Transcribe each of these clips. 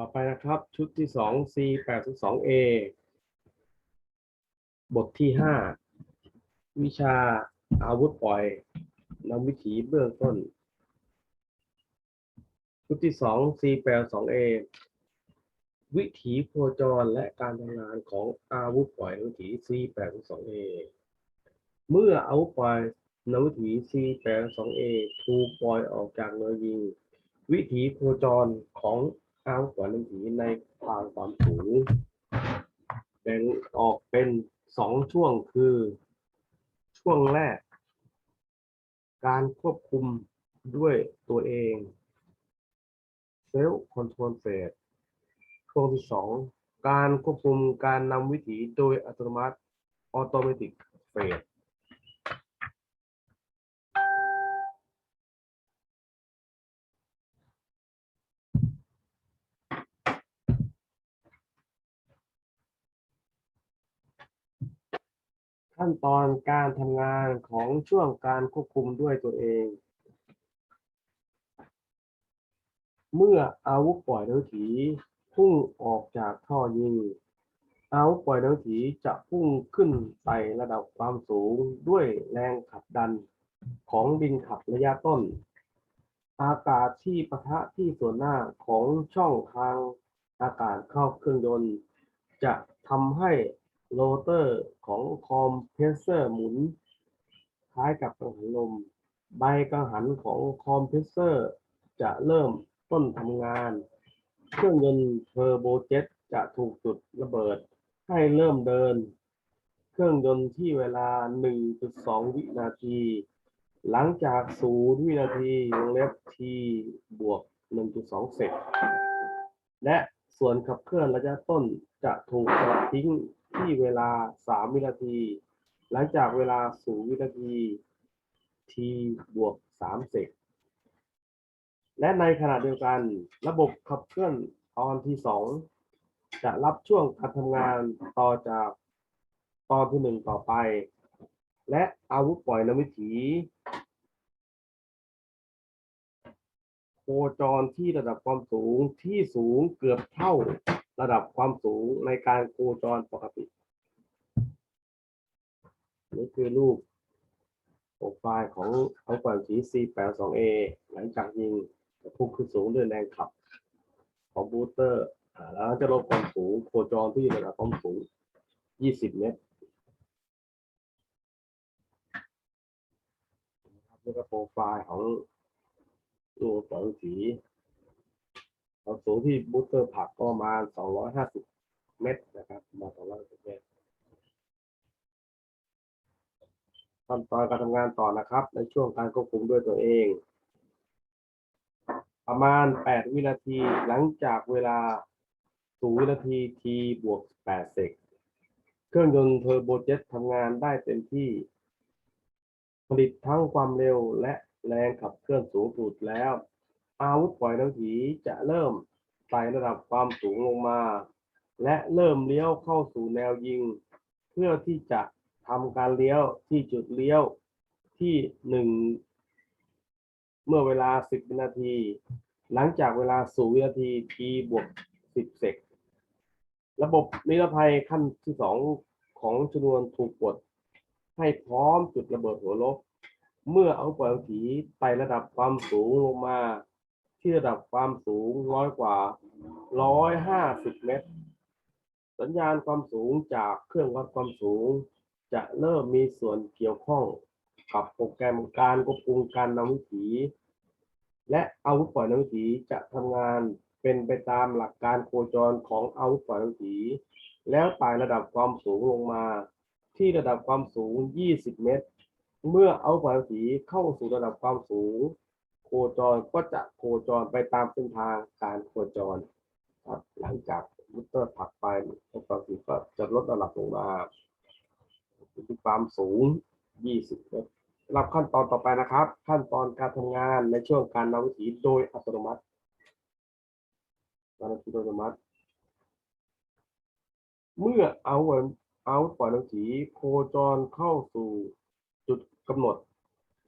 ต่อไปนะครับ ชุดที่สอง C แปดสอง A บทที่ห้าวิชาอาวุธปล่อยนำวิถีเบื้องต้น ชุดที่สอง C แปดสอง A วิถีโคจรและการทำงานของอาวุธปล่อยนำวิถี C แปดสอง A เมื่ออาวุธปล่อยนำวิถี C แปดสอง A ถูกปล่อยออกจากเนื้อยิง วิถีโคจรของ อาวุธปล่อยนำวิถีในทางความสูงแบ่งออกเป็นสองช่วงคือ ช่วงแรก การควบคุมด้วยตัวเอง self control phase ช่วงที่สองการควบคุมการนำวิถีโดยอัตโนมัติ automatic phase ขั้ นตอนการทำงานของช่วงการควบคุมด้วยตัวเอง เมื่ออาวุธปล่อยน้ำถีพุ่งออกจากท่อยิง อาวุธปล่อยน้ำถีจะพุ่งขึ้นไประดับความสูงด้วยแรงขับดันของดินขับระยะต้น อากาศที่ปะทะที่ส่วนหน้าของช่องทางอากาศเข้าเครื่องยนต์ จะทำให้ โรเตอร์ของคอมเพรสเซอร์หมุน คล้ายกับกังหันลม ใบกังหันของคอมเพรสเซอร์ จะเริ่มต้นทำงาน เครื่องยนต์เทอร์โบเจ็ตจะถูกจุดระเบิด ให้เริ่มเดิน เครื่องยนต์ที่เวลา 1.2 วินาที หลังจาก 0 วินาทีวงเล็บ t บวก 1.2เซกและส่วนขับเคลื่อนระยะต้นจะถูกสลัดทิ้ง ที่เวลา 3 วินาที หลังจากเวลา 0 วินาที t บวก3เซกและในขณะเดียวกันระบบขับเคลื่อนตอนที่ 2 จะรับช่วงการทำงานต่อจากตอนที่ 1 ต่อไป และอาวุธปล่อยนำวิถีโคจรที่ระดับความสูงที่สูงเกือบเท่าระดับความสูงในการโคจรปกติ นี่คือรูปโปรไฟล์ของเอาปล่อยสี C82A หลังจากยิงพุ่งขึ้นสูงด้วยแรงขับ ของบูสเตอร์แล้วจะลดความสูงโคจรที่ระดับความสูง 20 เมตรนี่ก็โปรไฟล์ของตัวปล่อสีความสูงที่บูสเตอร์ผลักก็ประมาณ250 เมตรนะครับ มา250เมตร ขั้นตอนการทำงานต่อนะครับ ในช่วงการควบคุมด้วยตัวเอง ประมาณ 8 วินาทีหลังจากเวลา0วินาที t บวก 8 เซกเครื่องยนต์เทอร์โบเจ็ตทำงานได้เต็มที่ ผลิตทั้งความเร็วและแรงขับเคลื่อนสูงสุดแล้ว อาวุธปล่อยน้ำผีจะเริ่มไต่ระดับความสูงลงมา และเริ่มเลี้ยวเข้าสู่แนวยิง เพื่อที่จะ ทำการเลี้ยวที่จุดเลี้ยวที่หนึ่งเมื่อเวลา10วินาที หลังจากเวลา0วินาที t บวก10เซกระบบนิรภัยขั้นที่2ของชนวนถูกกด ให้พร้อมจุดระเบิดหัวลบ เมื่อเอาปล่อยผีไต่ระดับความสูงลงมา ที่ระดับความสูงร้อยกว่า 150 เมตร สัญญาณความสูงจากเครื่องวัดความสูง จะเริ่มมีส่วนเกี่ยวข้องกับโปรแกรมการควบคุมการนำวิถี และอาวุธปล่อยนำวิถีจะทำงานเป็นไปตามหลักการโคจรของอาวุธปล่อยนำวิถี แล้วไต่ระดับความสูงลงมา ที่ระดับความสูง 20 เมตร เมื่อเอาปล่อยนำวิถีเข้าสู่ระดับความสูง โคจรก็จะโคจรไปตามเส้นทางการโคจรครับหลังจากมุตเตอร์ผักไปเอาปล่อยนำวิถีก็จะลดระดับลงมา ที่ความสูง 20เมตรสำหรับขั้นตอนต่อไปนะครับ ขั้นตอนการทำงานในช่วงการนำวิถีโดยอัตโนมัติการนำวิถีโดยอัตโนมัติ เมื่อเอาเอาปล่อยนำวิถีโคจรเข้าสู่จุดกำหนด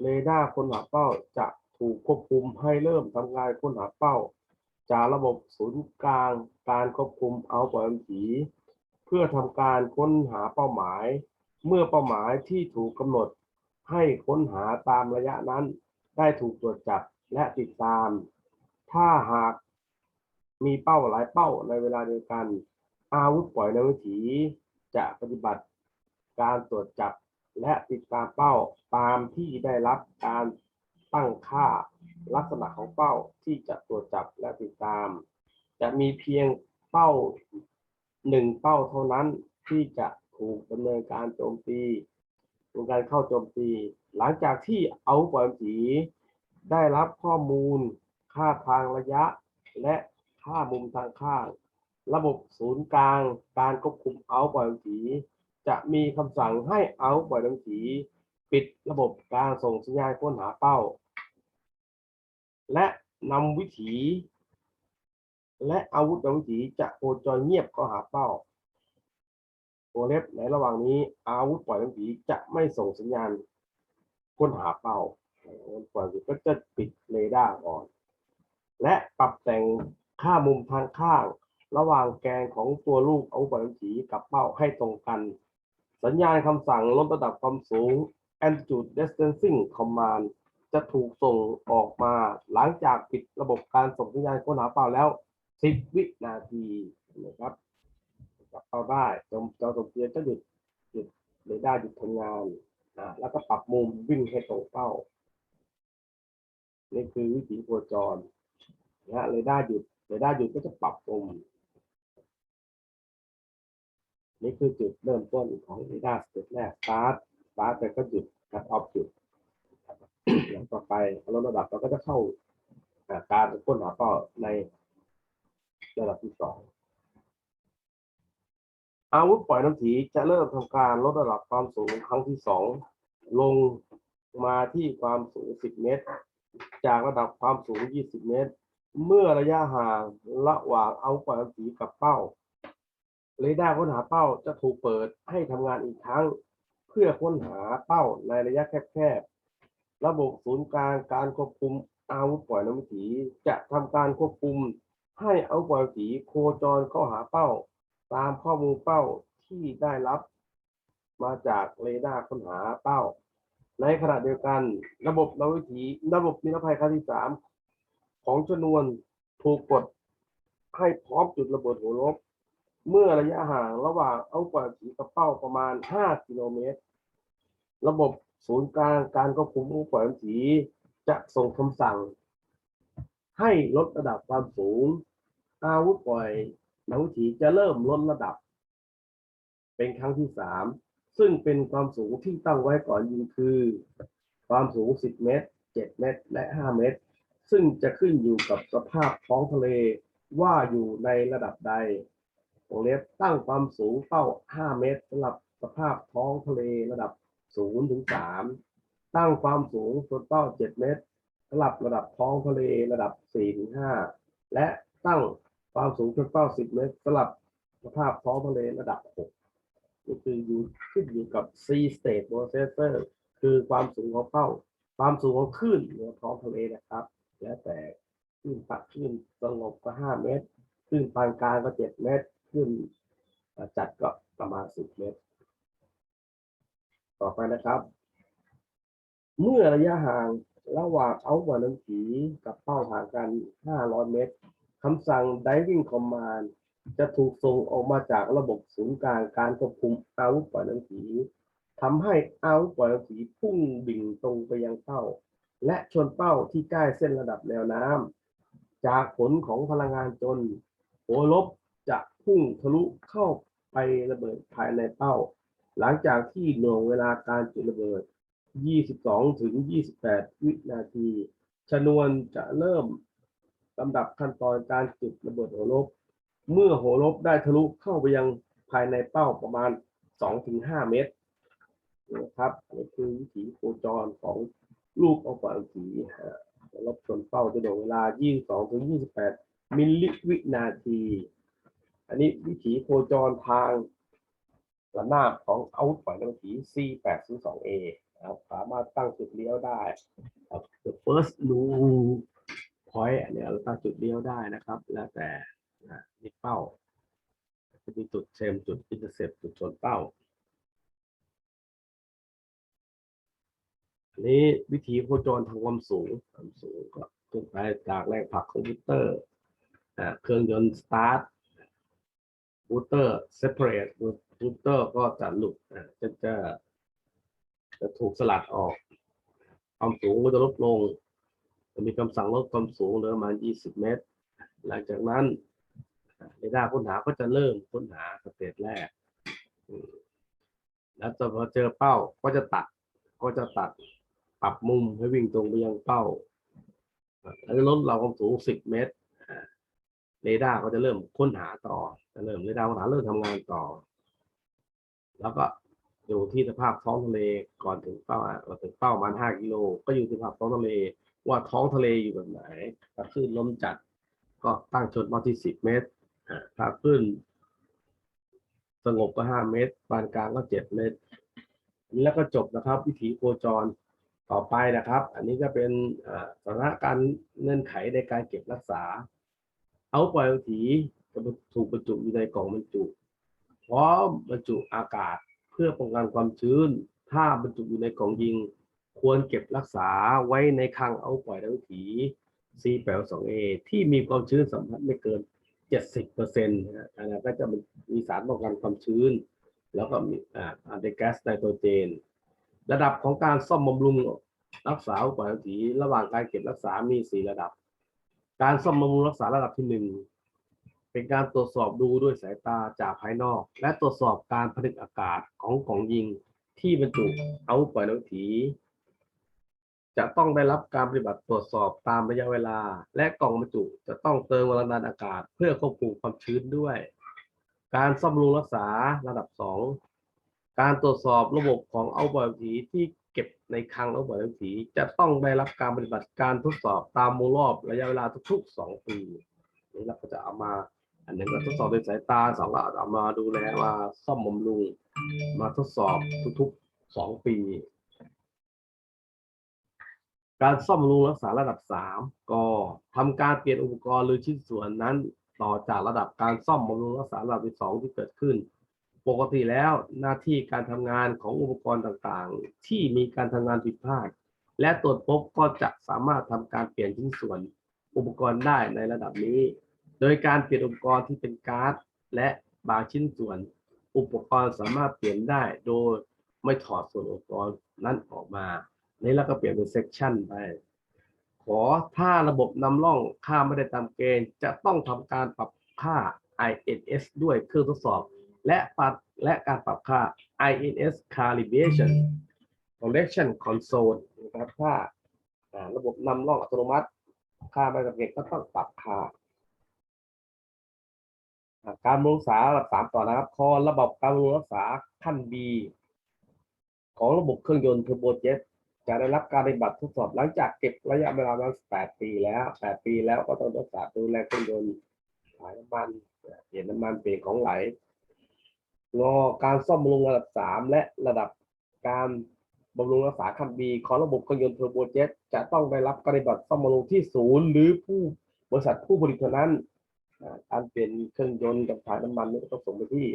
เรดาร์ค้นหาเป้าจะถูกควบคุมให้เริ่มทำงานค้นหาเป้า จากระบบศูนย์กลางการควบคุมเอาปล่อยลมผีเพื่อทำการค้นหาเป้าหมาย เมื่อเป้าหมายที่ถูกกำหนดให้ค้นหาตามระยะนั้น ได้ถูกตรวจจับและติดตาม ถ้าหากมีเป้าหลายเป้าในเวลาเดียวกัน อาวุธปล่อยในวิถีจะปฏิบัติการตรวจจับและติดตามเป้าตามที่ได้รับการตั้งค่าลักษณะของเป้าที่จะตรวจจับและติดตาม จะมีเพียงเป้าหนึ่งเป้าเท่านั้นที่จะ ถูกดำเนินการโจมตีเนินการเข้าโจมตี หลังจากที่เอาป่อยผีได้รับข้อมูล ค่าทางระยะ และค่ามุมทางข้าง ระบบศูนย์กลาง การควบคุมเอาปล่อยผีจะมีคำสั่งให้เอาปล่อยผีปิดระบบการส่งสัญญาณค้นหาเป้า และนำวิถี และอาวุธนำวิถีจะโคจรเงียบเข้าหาเป้า ตัวเล็บในระหว่างนี้ อาวุธปล่อยนำผีจะไม่ส่งสัญญาณค้นหาเป้าปล่อยนำผีก็จะปิดเรดาร์ก่อน และปรับแต่งค่ามุมทางข้าง ระหว่างแกนของตัวลูกอาวุธปล่อยนำผีกับเป้าให้ตรงกัน สัญญาณคำสั่งลดระดับความสูง Altitude Distancing Command จะถูกส่งออกมาหลังจากปิดระบบการส่งสัญญาณค้นหาเป้าแล้ว 10 วินาทีนะครับ จับเป้าได้จมจอสมเพียนจะหยุดหยุดเรดาร์หยุดทำงานอ่าแล้วก็ปรับมุมวิ่งให้ตรงเป้า นี่คือวิถีโคจรนะฮะเรดาร์หยุดเรดาร์หยุดก็จะปรับมุมนี่คือจุดเริ่มต้นของเรดาร์สเต็ปแรกสตาร์ทสตาร์ทไปก็หยุดคัดออฟหยุดหลังต่อไปลดระดับเราก็จะเข้าอ่าการค้นหาเป้าในระดับที่สอง อาวุธปล่อยน้ำผีจะเริ่มทำการลดระดับความสูงครั้งที่สองลงมาที่ความสูง 10 เมตร จากระดับความสูง 20 เมตร เมื่อระยะห่างระหว่างอาวุธปล่อยน้ำผีกับเป้าเรดาร์ค้นหาเป้าจะถูกเปิดให้ทำงานอีกครั้ง เพื่อค้นหาเป้าในระยะแคบๆระบบศูนย์กลางการควบคุมอาวุธปล่อยน้ำผีจะทำการควบคุมให้อาวุธปล่อยน้ำผีโคจรเข้าหาเป้า ตามข้อมูลเป้าที่ได้รับมาจากเรดาร์ค้นหาเป้า ในขณะเดียวกัน ระบบนวิถีระบบนิรภัยขั้นที่สามของชนวนถูกกดให้พร้อมจุดระเบิดหัวลบ เมื่อระยะห่างระหว่างเอาปล่อยผีกับเป้าประมาณ 5 กิโลเมตร ระบบศูนย์กลางการควบคุมอุปล่อยผีจะส่งคำสั่ง ให้ลดระดับความสูง อาวุธปล่อย นวิถีจะเริ่มลดระดับ เป็นครั้งที่สามซึ่งเป็นความสูงที่ตั้งไว้ก่อนยิงคือ ความสูง 10 เมตร 7 เมตร และ 5 เมตร ซึ่งจะขึ้นอยู่กับสภาพท้องทะเลว่าอยู่ในระดับใดวงเล็บตั้งความสูงเป้า 5 เมตรสำหรับสภาพท้องทะเลระดับ 0 ถึง 3 ตั้งความสูงส่วนเป้า 7 เมตรสำหรับระดับท้องทะเลระดับ 4 ถึง 5 และตั้ง ความสูงส่วนเป้า10เมตรสำหรับสภาพท้องทะเลระดับ6ก็คืออยู่ขึ้นอยู่กับ C state processor คือความสูงของเป้า ความสูงของคลื่นเหนือท้องทะเลนะครับ แล้วแต่คลื่นปักคลื่นสงบก็5เมตรคลื่นปานกลางก็7เมตรขึ้นจัดก็ประมาณ10เมตร ต่อไปนะครับ เมื่อระยะห่างระหว่างเอาหัวน้ำผีกับเป้าห่างกัน 500 เมตร คำสั่ง diving command จะถูกส่งออกมาจากระบบศูนย์กลางการควบคุมอาวุธปล่อยน้ำผีทำให้อาวุธปล่อยน้ำผีพุ่งดิ่งตรงไปยังเป้า และชนเป้าที่ใกล้เส้นระดับแนวน้ำจากผลของพลังงานจนหัวลบจะพุ่งทะลุเข้าไประเบิดภายในเป้า หลังจากที่หน่วงเวลาการจุดระเบิด 22 ถึง 28 วินาที ชนวนจะเริ่ม ลำดับขั้นตอนการจุดระเบิดหัวลบ เมื่อหัวลบได้ทะลุเข้าไปยังภายในเป้าประมาณ 2-5 เมตรนะครับนี่คือวิถีโคจรของลูกออกปานสีหัวลบชนเป้าจะโดนเวลา 22-28 มิลลิวินาที อันนี้วิถีโคจรทางระนาบของอาวุธปล่อยน้ำผี C802A นะครับสามารถตั้งจุดเลี้ยวได้ The first new point อยต์เนี่ยเราตั้งจุดเดียวได้นะครับ แล้วแต่นี่เป้าจะมีจุดเซมจุดอินเตอร์เซปจุดชนเป้า อันนี้วิธีโคจรทางความสูงความสูงก็ขึ้นไปจากแรงผลักคอมพิวเตอร์เครื่องยนต์สตาร์ทบูเตอร์เซปเรตบูเตอร์ก็จะหลุดจะจะจะถูกสลัดออก ความสูงก็จะลดลง จะมีคำสั่งลดความสูงเหลือประมาณ 20 เมตร หลังจากนั้นเรดาร์ค้นหาก็จะเริ่มค้นหาสเตจแรก แล้วพอเจอเป้าก็จะตัด ก็จะตัดปรับมุมให้วิ่งตรงไปยังเป้า แล้วลดเราความสูง 10 เมตร เรดาร์ก็จะเริ่มค้นหาต่อ จะเริ่มเรดาร์ค้นหาเริ่มทำงานต่อ แล้วก็ดูที่สภาพท้องทะเลก่อนถึงเป้าอะก่อนถึงเป้าประมาณ5กิโล ก็อยู่ที่สภาพท้องทะเล ว่าท้องทะเลอยู่แบบไหนถ้าคลื่นลมจัดก็ตั้งชนมาที่10เมตรถ้าคลื่นสงบก็5เมตรปานกลางก็7เมตรแล้วก็จบนะครับ วิถีโคจรต่อไปนะครับ อันนี้ก็เป็นสถานะการเงื่อนไขในการเก็บรักษา เอาปล่อยวิถีจะถูกบรรจุอยู่ในกล่องบรรจุ พร้อมบรรจุอากาศเพื่อป้องกันความชื้น ถ้าบรรจุอยู่ในกล่องยิง ควรเก็บรักษาไว้ในคลังเอาปล่อยวิถี C82A ที่มีความชื้นสัมผัสไม่เกิน 70เปอร์เซ็นต์นะฮะอันนั้นก็จะมีสารป้องกันความชื้น แล้วก็มีอ่าอันเดแก๊สไนโตรเจน ระดับของการซ่อมบำรุงรักษาอุปกรณ์สีระหว่างการเก็บรักษามีสี่ระดับ การซ่อมบำรุงรักษาระดับที่หนึ่งเป็นการตรวจสอบดูด้วยสายตาจากภายนอก และตรวจสอบการผลิตอากาศของกล่องยิงที่บรรจุเอาปล่อยน้ำถี จะต้องได้รับการปฏิบัติตรวจสอบตามระยะเวลา และกล่องบรรจุจะต้องเติมวลนานอากาศ เพื่อควบคุมความชื้นด้วย การซ่อมบำรุงรักษาระดับสองการตรวจสอบระบบของเอาบอยผีที่เก็บในคลังเอาบอยผีจะต้องได้รับการปฏิบัติการทดสอบตามวงรอบระยะเวลาทุกๆสองปีนี่เราก็จะเอามาอันหนึ่งก็ทดสอบด้วยสายตาสองก็เอามาดูแลว่าซ่อมบำรุง มาทดสอบทุกๆสองปี การซ่อมบำรุงรักษาระดับสามก็ทำการเปลี่ยนอุปกรณ์หรือชิ้นส่วนนั้นต่อจากระดับการซ่อมบำรุงรักษาระดับที่สองที่เกิดขึ้น ปกติแล้วหน้าที่การทำงานของอุปกรณ์ต่างๆ ที่มีการทำงานผิดพลาด และตรวจพบก็จะสามารถทำการเปลี่ยนชิ้นส่วน อุปกรณ์ได้ในระดับนี้ โดยการเปลี่ยนอุปกรณ์ที่เป็นการ์ดและบางชิ้นส่วน อุปกรณ์สามารถเปลี่ยนได้โดยไม่ถอดส่วนอุปกรณ์นั้นออกมา นี่แล้วก็เปลี่ยนเป็นเซกชันไป ขอถ้าระบบนำร่องค่าไม่ได้ตามเกณฑ์ จะต้องทำการปรับค่า INS ด้วยเครื่องทดสอบ และปรับและการปรับค่า INS calibration correction console นะครับถ้าอ่าระบบนำร่องอัตโนมัติ ค่าไม่ตามเกณฑ์ก็ต้องปรับค่าการบำรุงรักษาระดับสามต่อนะครับ คอระบบการบำรุงรักษาขั้น B ของระบบเครื่องยนต์เทอร์โบเจ็ต จะได้รับการปฏิบัติทดสอบหลังจากเก็บระยะเวลาประมาณ8ปีแล้ว8ปีแล้วก็ต้องรักษาดูแลเครื่องยนต์ถ่ายน้ำมันเปลี่ยนน้ำมันเปลี่ยนของไหล งอการซ่อมบำรุงระดับ3และระดับการบำรุงรักษาขั้น B ของระบบเครื่องยนต์เทอร์โบเจ็ตจะต้องได้รับการปฏิบัติซ่อมบำรุงที่ศูนย์หรือผู้บริษัทผู้ผลิตเท่านั้นการเปลี่ยนเครื่องยนต์กับถ่ายน้ำมันนี่ต้องส่งไปที่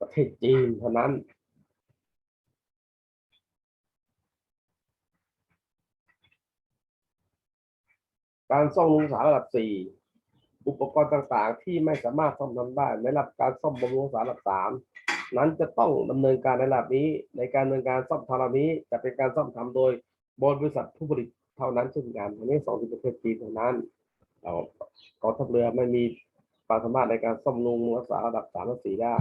ประเทศจีนเท่านั้น การซ่อมบำรุงรักษาระดับ4อุปกรณ์ต่างๆ ที่ไม่สามารถซ่อมทำได้ในระดับการซ่อมบำรุงรักษาระดับ3นั้นจะต้องดำเนินการในระดับนี้ ในการดำเนินการซ่อมทำระดับนี้ จะเป็นการซ่อมทำโดยบริษัทผู้ผลิตเท่านั้นเช่นกันอันนี้สองที่ประเทศจีนเท่านั้นเรากองทัพเรือไม่มีความสามารถในการซ่อมบำรุงรักษาระดับ3และ4ได้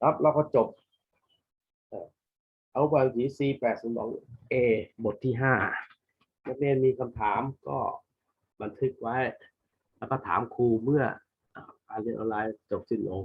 ครับเราก็จบ เอ่อเอาไปที่ C 8 0 2 A บทที่5 นักเรียนมีคำถามก็บันทึกไว้ แล้วก็ถามครูเมื่อการเรียนออนไลน์จบสิ้นลง